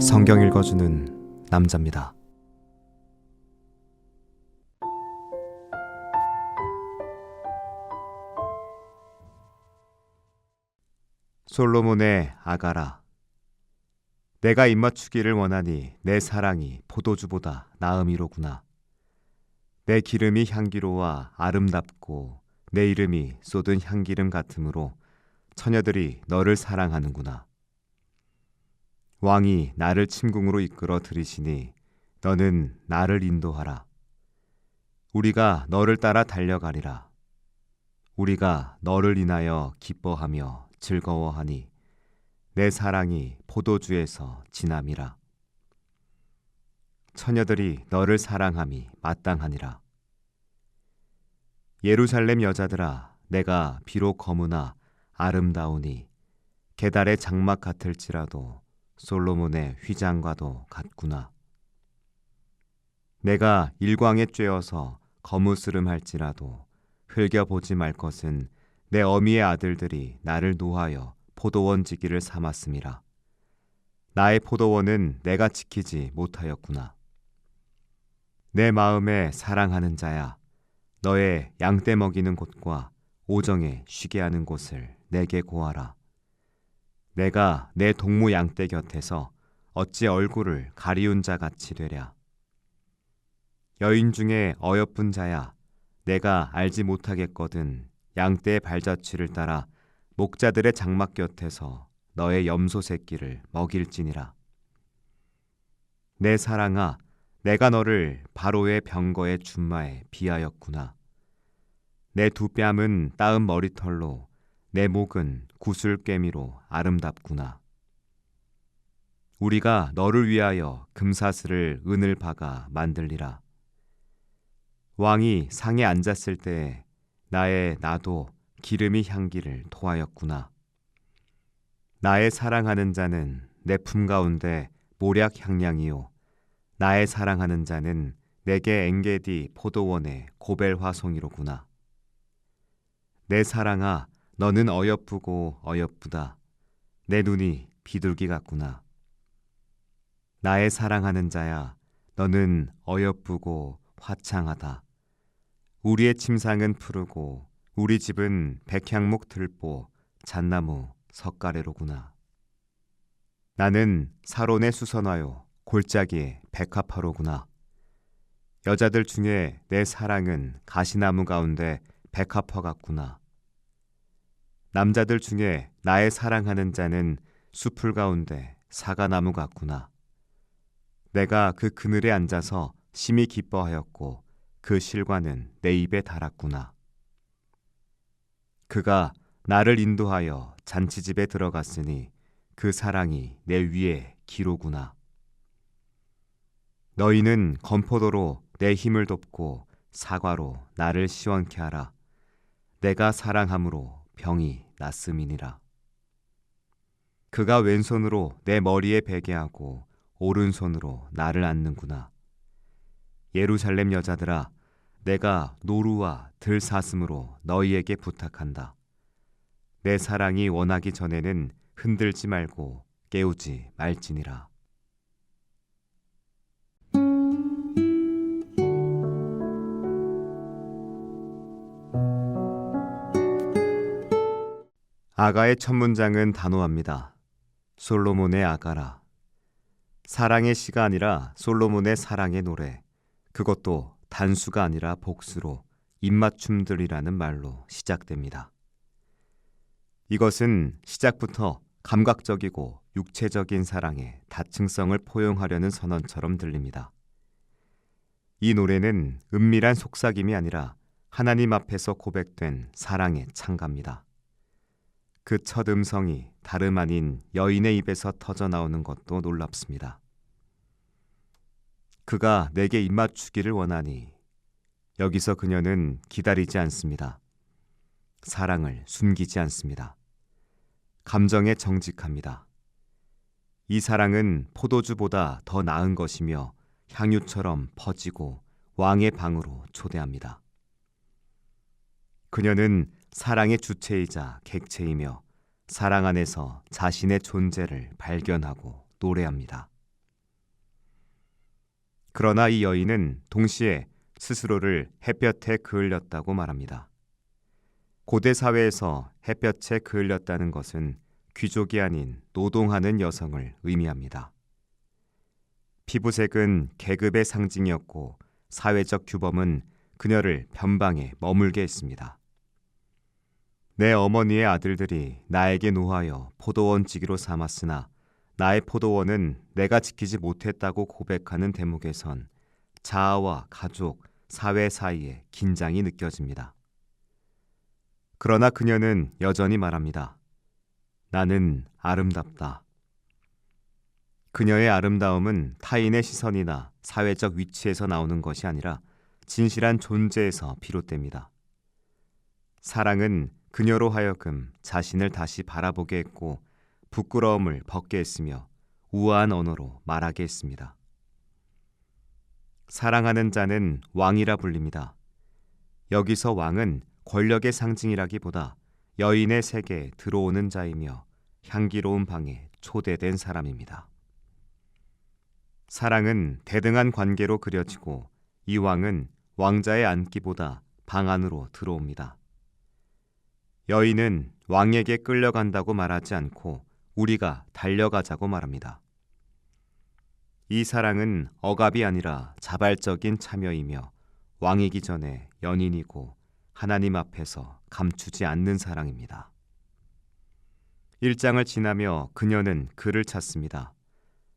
성경 읽어주는 남자입니다. 솔로몬의 아가라 내가 입맞추기를 원하니 내 사랑이 포도주보다 나음이로구나. 내 기름이 향기로와 아름답고 내 이름이 쏟은 향기름 같으므로 처녀들이 너를 사랑하는구나. 왕이 나를 침궁으로 이끌어 들이시니 너는 나를 인도하라. 우리가 너를 따라 달려가리라. 우리가 너를 인하여 기뻐하며 즐거워하니 내 사랑이 포도주에서 지남이라. 처녀들이 너를 사랑함이 마땅하니라. 예루살렘 여자들아, 내가 비록 거무나 아름다우니 계달의 장막 같을지라도 솔로몬의 휘장과도 같구나. 내가 일광에 쬐어서 거무스름할지라도 흘겨보지 말 것은 내 어미의 아들들이 나를 노하여 포도원 지기를 삼았음이라. 나의 포도원은 내가 지키지 못하였구나. 내 마음에 사랑하는 자야, 너의 양떼 먹이는 곳과 오정에 쉬게 하는 곳을 내게 고하라. 내가 내 동무 양떼 곁에서 어찌 얼굴을 가리운 자 같이 되랴. 여인 중에 어여쁜 자야, 내가 알지 못하겠거든 양떼의 발자취를 따라 목자들의 장막 곁에서 너의 염소 새끼를 먹일지니라. 내 사랑아, 내가 너를 바로의 병거의 준마에 비하였구나. 내 두 뺨은 따은 머리털로 내 목은 구슬깨미로 아름답구나. 우리가 너를 위하여 금사슬을 은을 박아 만들리라. 왕이 상에 앉았을 때 나의 나도 기름이 향기를 토하였구나. 나의 사랑하는 자는 내 품 가운데 모략 향량이요. 나의 사랑하는 자는 내게 엥게디 포도원의 고벨 화 송이로구나. 내 사랑아, 너는 어여쁘고 어여쁘다. 내 눈이 비둘기 같구나. 나의 사랑하는 자야, 너는 어여쁘고 화창하다. 우리의 침상은 푸르고 우리 집은 백향목 들보 잣나무 석가래로구나. 나는 사론의 수선화요 골짜기의 백합화로구나. 여자들 중에 내 사랑은 가시나무 가운데 백합화 같구나. 남자들 중에 나의 사랑하는 자는 수풀 가운데 사과나무 같구나. 내가 그 그늘에 앉아서 심히 기뻐하였고 그 실과는 내 입에 달았구나. 그가 나를 인도하여 잔치집에 들어갔으니 그 사랑이 내 위에 기로구나. 너희는 건포도로 내 힘을 돕고 사과로 나를 시원케 하라. 내가 사랑함으로 병이 났음이니라. 그가 왼손으로 내 머리에 베게 하고 오른손으로 나를 안는구나. 예루살렘 여자들아, 내가 노루와 들사슴으로 너희에게 부탁한다. 내 사랑이 원하기 전에는 흔들지 말고 깨우지 말지니라. 아가의 첫 문장은 단호합니다. 솔로몬의 아가라. 사랑의 시가 아니라 솔로몬의 사랑의 노래. 그것도 단수가 아니라 복수로 입맞춤들이라는 말로 시작됩니다. 이것은 시작부터 감각적이고 육체적인 사랑의 다층성을 포용하려는 선언처럼 들립니다. 이 노래는 은밀한 속삭임이 아니라 하나님 앞에서 고백된 사랑의 창가입니다. 그 첫 음성이 다름 아닌 여인의 입에서 터져 나오는 것도 놀랍습니다. 그가 내게 입맞추기를 원하니 여기서 그녀는 기다리지 않습니다. 사랑을 숨기지 않습니다. 감정에 정직합니다. 이 사랑은 포도주보다 더 나은 것이며 향유처럼 퍼지고 왕의 방으로 초대합니다. 그녀는 사랑의 주체이자 객체이며 사랑 안에서 자신의 존재를 발견하고 노래합니다. 그러나 이 여인은 동시에 스스로를 햇볕에 그을렸다고 말합니다. 고대 사회에서 햇볕에 그을렸다는 것은 귀족이 아닌 노동하는 여성을 의미합니다. 피부색은 계급의 상징이었고 사회적 규범은 그녀를 변방에 머물게 했습니다. 내 어머니의 아들들이 나에게 노하여 포도원지기로 삼았으나 나의 포도원은 내가 지키지 못했다고 고백하는 대목에선 자아와 가족, 사회 사이에 긴장이 느껴집니다. 그러나 그녀는 여전히 말합니다. 나는 아름답다. 그녀의 아름다움은 타인의 시선이나 사회적 위치에서 나오는 것이 아니라 진실한 존재에서 비롯됩니다. 사랑은 그녀로 하여금 자신을 다시 바라보게 했고 부끄러움을 벗게 했으며 우아한 언어로 말하게 했습니다. 사랑하는 자는 왕이라 불립니다. 여기서 왕은 권력의 상징이라기보다 여인의 세계에 들어오는 자이며 향기로운 방에 초대된 사람입니다. 사랑은 대등한 관계로 그려지고 이 왕은 왕자의 앉기보다 방 안으로 들어옵니다. 여인은 왕에게 끌려간다고 말하지 않고 우리가 달려가자고 말합니다. 이 사랑은 억압이 아니라 자발적인 참여이며 왕이기 전에 연인이고 하나님 앞에서 감추지 않는 사랑입니다. 일장을 지나며 그녀는 그를 찾습니다.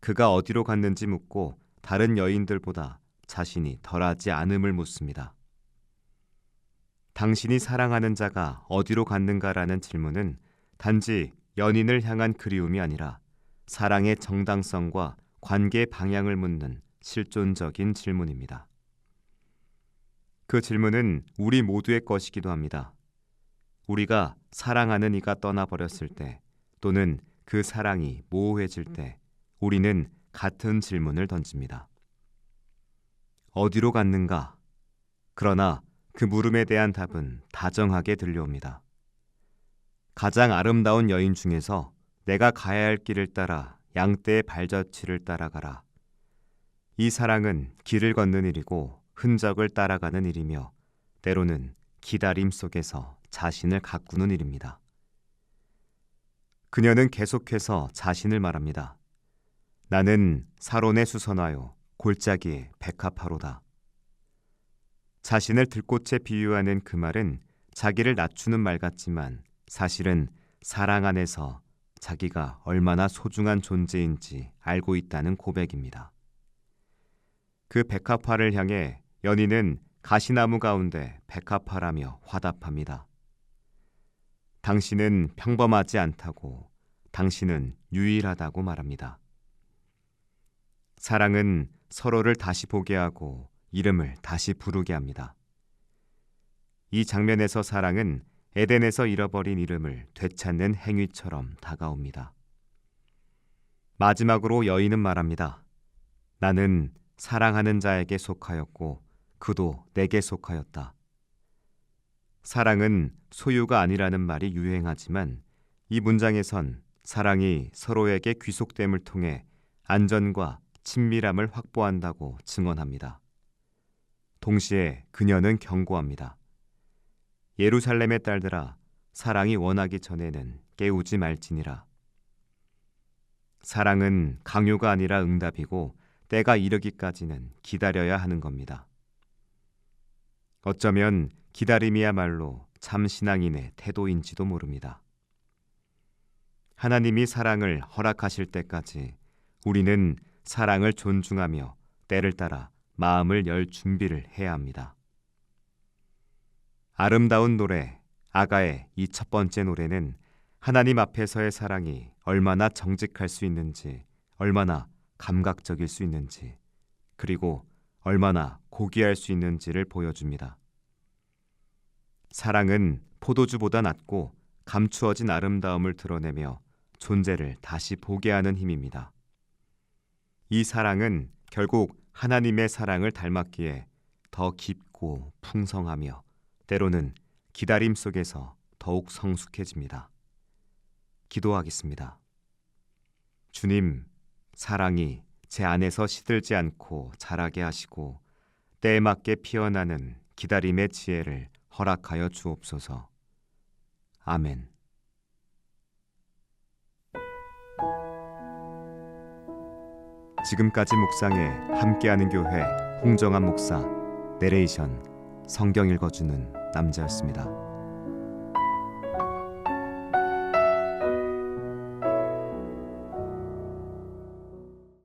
그가 어디로 갔는지 묻고 다른 여인들보다 자신이 덜하지 않음을 묻습니다. 당신이 사랑하는 자가 어디로 갔는가라는 질문은 단지 연인을 향한 그리움이 아니라 사랑의 정당성과 관계 방향을 묻는 실존적인 질문입니다. 그 질문은 우리 모두의 것이기도 합니다. 우리가 사랑하는 이가 떠나버렸을 때 또는 그 사랑이 모호해질 때 우리는 같은 질문을 던집니다. 어디로 갔는가? 그러나 그 물음에 대한 답은 다정하게 들려옵니다. 가장 아름다운 여인 중에서 내가 가야 할 길을 따라 양떼의 발자취를 따라가라. 이 사랑은 길을 걷는 일이고 흔적을 따라가는 일이며 때로는 기다림 속에서 자신을 가꾸는 일입니다. 그녀는 계속해서 자신을 말합니다. 나는 사론에 수선하여 골짜기에 백합하로다. 자신을 들꽃에 비유하는 그 말은 자기를 낮추는 말 같지만 사실은 사랑 안에서 자기가 얼마나 소중한 존재인지 알고 있다는 고백입니다. 그 백합화를 향해 연인은 가시나무 가운데 백합화라며 화답합니다. 당신은 평범하지 않다고, 당신은 유일하다고 말합니다. 사랑은 서로를 다시 보게 하고 이름을 다시 부르게 합니다. 이 장면에서 사랑은 에덴에서 잃어버린 이름을 되찾는 행위처럼 다가옵니다. 마지막으로 여인은 말합니다. 나는 사랑하는 자에게 속하였고 그도 내게 속하였다. 사랑은 소유가 아니라는 말이 유행하지만 이 문장에선 사랑이 서로에게 귀속됨을 통해 안전과 친밀함을 확보한다고 증언합니다. 동시에 그녀는 경고합니다. 예루살렘의 딸들아 사랑이 원하기 전에는 깨우지 말지니라. 사랑은 강요가 아니라 응답이고 때가 이르기까지는 기다려야 하는 겁니다. 어쩌면 기다림이야말로 참 신앙인의 태도인지도 모릅니다. 하나님이 사랑을 허락하실 때까지 우리는 사랑을 존중하며 때를 따라 마음을 열 준비를 해야 합니다. 아름다운 노래 아가의 이 첫 번째 노래는 하나님 앞에서의 사랑이 얼마나 정직할 수 있는지, 얼마나 감각적일 수 있는지, 그리고 얼마나 고귀할 수 있는지를 보여줍니다. 사랑은 포도주보다 낫고 감추어진 아름다움을 드러내며 존재를 다시 보게 하는 힘입니다. 이 사랑은 결국 하나님의 사랑을 닮았기에 더 깊고 풍성하며 때로는 기다림 속에서 더욱 성숙해집니다. 기도하겠습니다. 주님, 사랑이 제 안에서 시들지 않고 자라게 하시고 때에 맞게 피어나는 기다림의 지혜를 허락하여 주옵소서. 아멘. 지금까지 묵상에 함께하는 교회 홍정한 목사 내레이션 성경 읽어주는 남자였습니다.